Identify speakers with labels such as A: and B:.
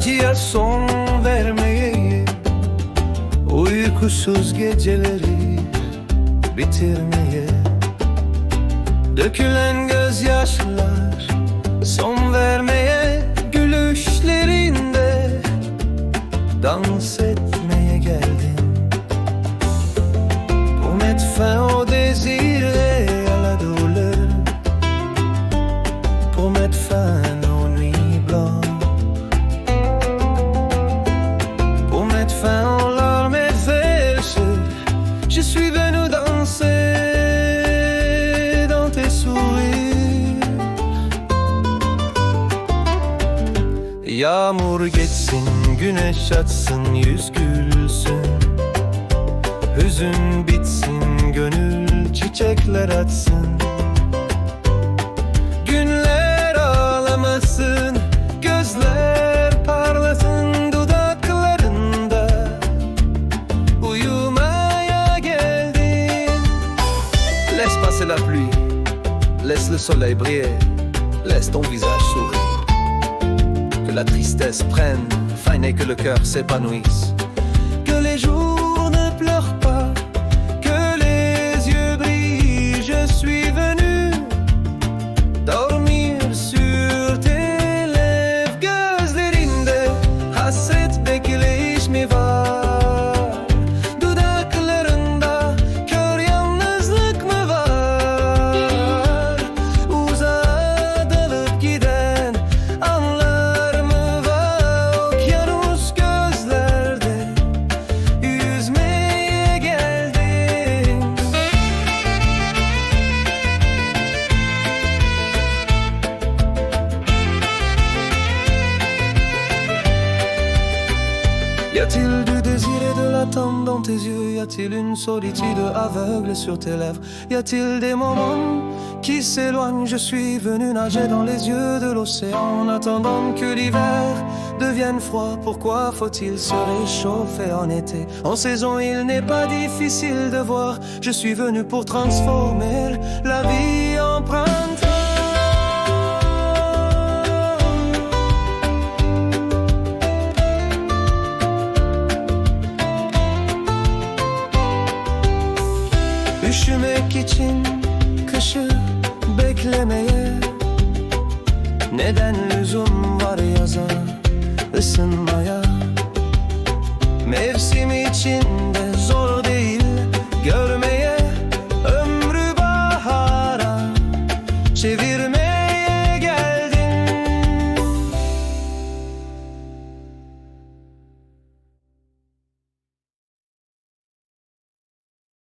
A: Acıya son Uykusuz geceleri bitirmeye Dökülen gözyaşlar son vermeye Gülüşlerinde dans etmeye Je suis venu danser dans tes sourires. Yağmur geçsin, güneş açsın, yüz gülsün. Hüzün bitsin, gönül çiçekler açsın Laisse passer la pluie, laisse le soleil briller. Laisse ton visage sourire. Que la tristesse prenne. Fin et que le cœur s'épanouisse. Que les jours ne pleurent Y a-t-il du désir et de l'attente dans tes yeux? Y a-t-il une solitude aveugle sur tes lèvres? Y a-t-il des moments qui s'éloignent? Je suis venu nager dans les yeux de l'océan En attendant que l'hiver devienne froid. Pourquoi faut-il se réchauffer en été? En saison il n'est pas difficile de voir. Je suis venu pour transformer la vie Üşümek için kışı beklemeye Neden lüzum var yaza ısınmaya? Mevsim içinde